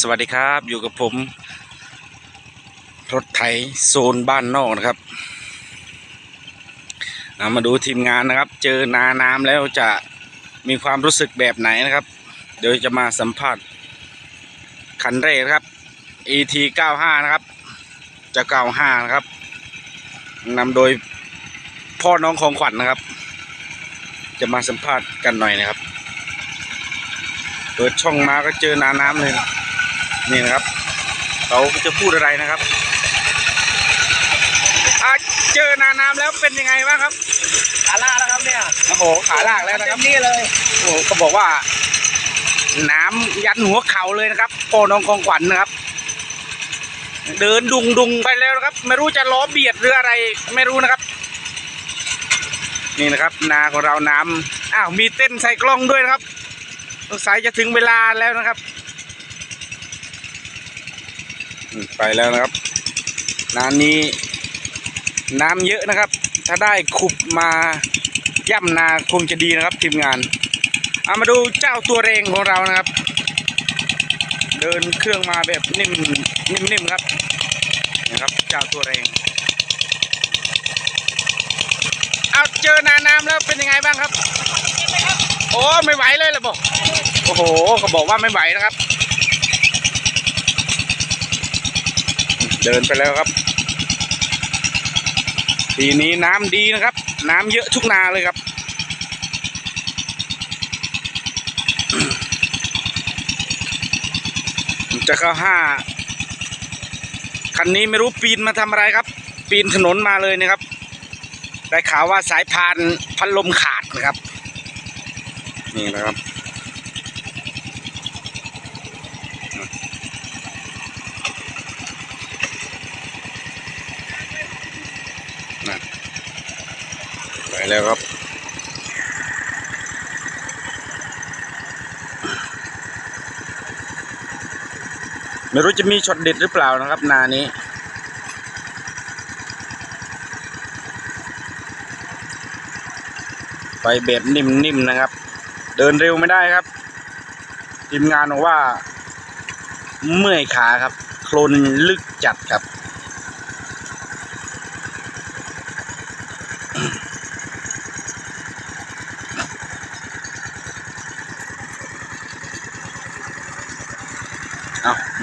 สวัสดีครับ อยู่กับผม รถไถโซนบ้านนอกนะครับมาดูทีมงานนะครับ เจอนาน้ำแล้วจะมีความรู้สึกแบบไหนนะครับ เดี๋ยวจะมาสัมภาษณ์คันแรกครับ ET 95นะครับ จะ 95 นะครับนำโดยพ่อน้องของขวัญนะครับ จะมาสัมภาษณ์กันหน่อยนะครับ เปิดช่องมาก็เจอนาน้ำเลยนะ นี่นะครับ เขาจะพูดอะไรนะครับอะเจอนาน้ำแล้วเป็นยังไงบ้างครับ ขาล่าแล้วครับเนี่ยโอ้โหขาลากแล้วนะครับนี่เลยโอ้โหเขาบอกว่า น้ำยันหัวเข่าเลยนะครับพ่อน้องของขวัญนะครับ เดินดุงดุงๆไปแล้วนะครับ ไม่รู้จะล้อเบียดหรืออะไร ไม่รู้นะครับ นี่นะครับ นาของเราน้ำอ้าวมีเต้นใส่กล้องด้วยนะครับสงสัยจะถึงเวลาแล้วนะครับอืม ไปแล้วนะครับ น้านี้น้ำเยอะนะครับ ถ้าได้ขุบมาย่ำนาคงจะดีนะครับทีมงานเอามาดูเจ้าตัวเรงของเรานะครับ เดินเครื่องมาแบบนิ่มนิ่มๆครับนะครับเจ้าตัวเรงเอาเจอนาน้ำแล้วเป็นยังไงบ้างครับ โอ้ไม่ไหวเลยเหรอบอก โอ้โหเขาบอกว่าไม่ไหวนะครับ เดินไปแล้วครับปีนี้น้ำดีนะครับ น้ำเยอะทุกนาเลยครับ จะเข้าห้าคันนี้ไม่รู้ปีนมาทำอะไรครับ ปีนถนนมาเลยนะครับ ได้ข่าวว่าสายพานพัดลมขาดนะครับ นี่นะครับ ไปแล้วครับ ไม่รู้จะมีช็อตเด็ดหรือเปล่านะครับ นานี้ไปแบบนิ่มๆนะครับ เดินเร็วไม่ได้ครับทีมงานบอกว่า เมื่อยขาครับ โคลนลึกจัดครับ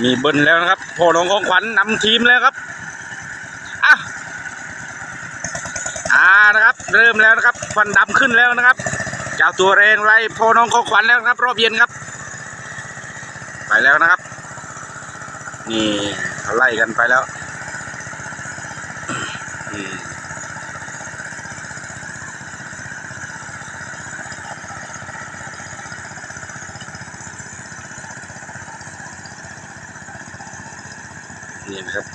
มีเบิ้ลแล้วนะครับพ่อน้องของขวัญนำทีมแล้วครับอะอ่านะครับ เริ่มแล้วนะครับควันดำขึ้นแล้วนะครับเจ้าตัวแรงไรพ่อน้องของขวัญแล้วครับ รอบเย็นครับ ไปแล้วนะครับ นี่เขาไล่กันไปแล้วอืมนี่นะครับ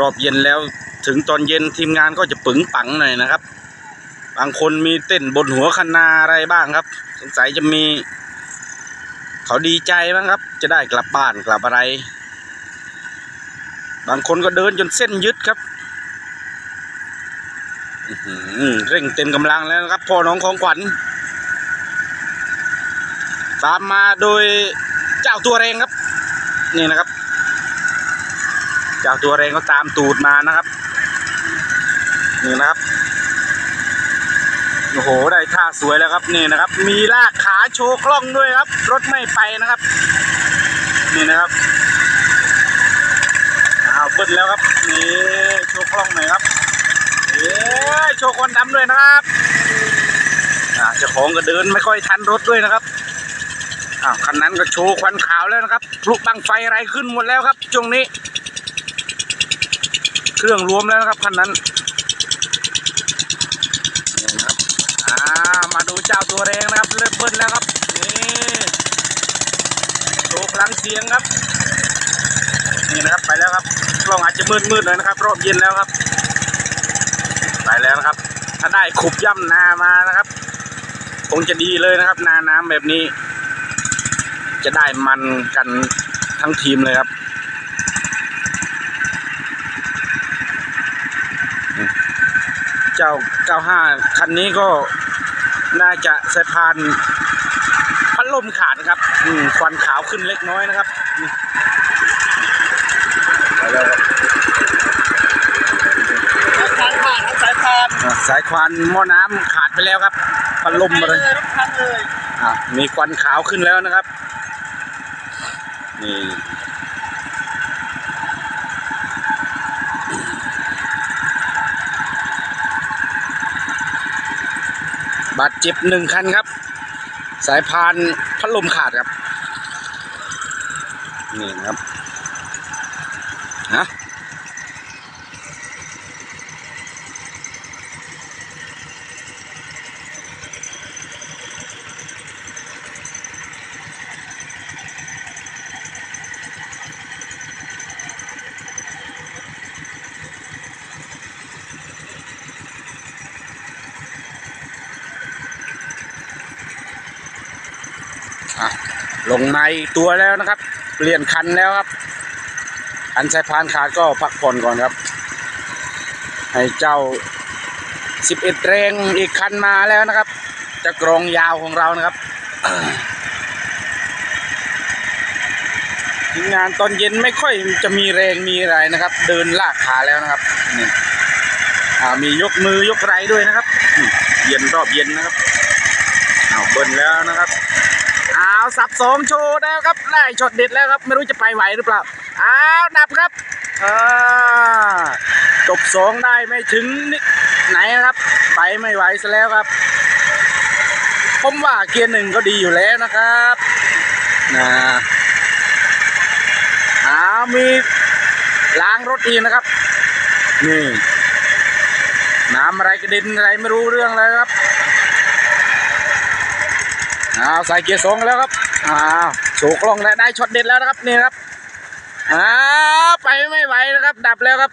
รอบเย็นแล้วถึงตอนเย็นทีมงานก็จะปึงปังหน่อยนะครับ บางคนมีเต้นบนหัวคันนาอะไรบ้างครับ สงสัยจะมี เขาดีใจบ้างครับ จะได้กลับบ้านกลับอะไร บางคนก็เดินจนเส้นยึดครับเร่งเต็มกำลังแล้วนะครับพ่อน้องของขวัญตามมาโดยเจ้าตัวแรงครับ นี่นะครับ เจ้าตัวแรงก็ตามตูดมานะครับนี่นะครับโอ้โหได้ท่าสวยแล้วครับนี่นะครับ มีลากขาโชว์คล่องด้วยครับ รถไม่ไปนะครับ นี่นะครับอ้าวเบิ้ลแล้วครับนี่โชว์คล่องหน่อยครับเอ๊โชว์ควันดำด้วยนะครับอ่าเจ้าของก็เดินไม่ค่อยทันรถด้วยนะครับอ้าวคันนั้นก็โชว์ควันขาวแล้วนะครับพลุบังไฟอะไรขึ้นหมดแล้วครับช่วงนี้ เครื่องรวมแล้วนะครับคันนั้นนี่นะครับอ่ามาดูเจ้าตัวแรงนะครับเริ่มเบิ้ลแล้วครับนี่โชว์พลังเสียงครับนี่นะครับไปแล้วครับกล้องอาจจะมืดมืดๆหน่อยนะครับ รอบเย็นแล้วครับ ไปแล้วนะครับ ถ้าได้ขุบย่ำนามานะครับคงจะดีเลยนะครับ นาน้ำแบบนี้ จะได้มันกันทั้งทีมเลยครับ เจ้า 95 คันนี้ก็น่าจะสายพานพัดลมขาดนะครับครับอืมควันขาวขึ้นเล็กน้อยนะครับนี่ไปแล้วครับทางผ่านครับสายพานอะสายควันหม้อน้ำขาดไปแล้วครับพัดลมมาเลย รถคันเลย อะมีควันขาวขึ้นแล้วนะครับ นี่ บาดเจ็บหนึ่งคันครับ สายพานพัดลมขาดครับ นี่นะครับ ลงในตัวแล้วนะครับ เปลี่ยนคันแล้วครับคันสายพานขาดก็พักผ่อนก่อนครับ ให้เจ้า 11 แรงอีกคันมาแล้วนะครับ จะกรองยาวของเรานะครับทีมงานตอนเย็นไม่ค่อยจะมีแรงมีอะไรนะครับ เดินลากขาแล้วนะครับนี่มียกมือยกไรด้วยนะครับ เย็นรอบเย็นนะครับเอาเบิ้ลแล้วนะครับ สับสองโชว์แล้วครับได้ช็อตเด็ดแล้วครับ ไม่รู้จะไปไหวหรือเปล่าอ้าวดับครับอ่าจบสองได้ไม่ถึงนิดไหนนะครับ ไปไม่ไหวซะแล้วครับ ผมว่าเกียร์หนึ่งก็ดีอยู่แล้วนะครับนะอ้ามีล้างรถอีกนะครับ นี่น้ำอะไรกระเด็นอะไรไม่รู้เรื่องเลยครับเอาใส่เกียร์สองแล้วครับ อ้าวโฉกลงแล้วได้ช็อตเด็ดแล้วนะครับนี่ครับอ้าวไปไม่ไหวนะครับ ดับแล้วครับ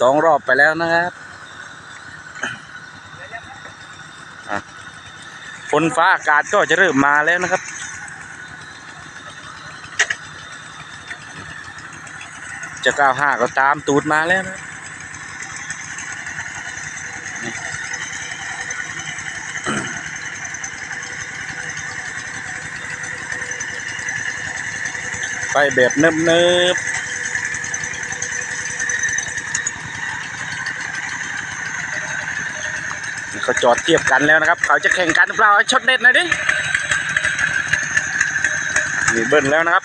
สองรอบไปแล้วนะครับฝนฟ้าอากาศก็จะเริ่มมาแล้วนะครับจะก้าวห้าก็ตามตูดมาแล้วนะ ไปแบบเนิบๆนี่เขาจอดเทียบกันแล้วนะครับ เขาจะแข่งกันเปล่าช็อตเด็ดหน่อยดินี่เบิ้ลแล้วนะครับ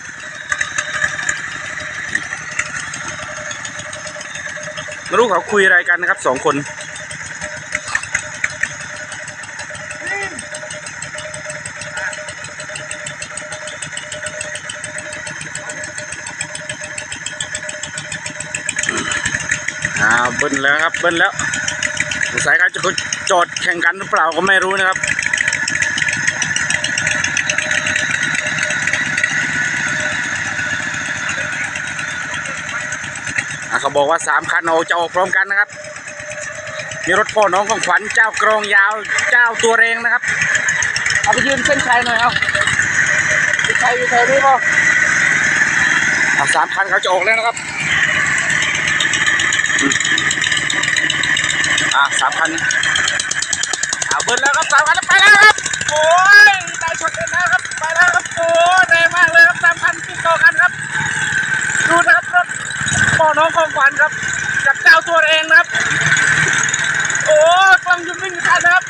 ไม่รู้เขาคุยอะไรกันนะครับสองคน อ่าเบิ้ลแล้วครับเบิ้ลแล้วสงสัยเขาจะจอดแข่งกันหรือเปล่าก็ไม่รู้นะครับเขาบอกว่าสามคันเอาจะออกพร้อมกันนะครับ มีรถพ่อน้องของขวัญเจ้ากรองยาวเจ้าตัวเรงนะครับ เอาไปยืนเส้นชัยหน่อยเอาเส้นชัยอยู่แถวนี้ป่ะอะสามคันเขาจะออกแล้วนะครับ อะสามคันเอาเบิ้ลแล้วครับสามคันไปแล้วครับ โอ้ยได้ชนกันแล้วครับ ไปแล้วครับ โอ้ยแรงมากเลยครับสามคันติดต่อกันครับ ดูนะครับรถพ่อน้องของขวัญครับกับเจ้าตัวเองนะครับ โอ้ยกล้องยุ่งวิ่งทันนะครับ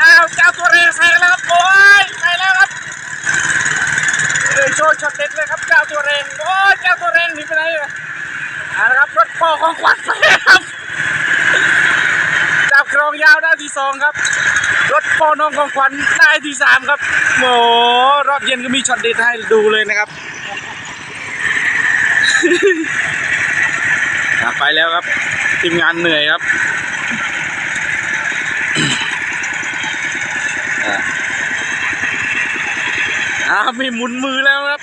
อ้าวเจ้าตัวเองแซงแล้วครับ โอ้ยไปแล้วครับเอ้ยโชว์ช็อตเด็ดเลยครับเจ้าตัวเองโอ้ยเจ้าตัวเองหนีไปไหนเลยเอาละครับรถพ่อของขวัญไปแล้วครับ จับกรองยาวได้ที่ สองครับ รถพ่อน้องของขวัญได้ที่สามครับโอ้โหรอบเย็นก็มีช็อตเด็ดให้ดูเลยนะครับไปแล้วครับทีมงานเหนื่อยครับอ่ามีหมุนมือแล้วครับ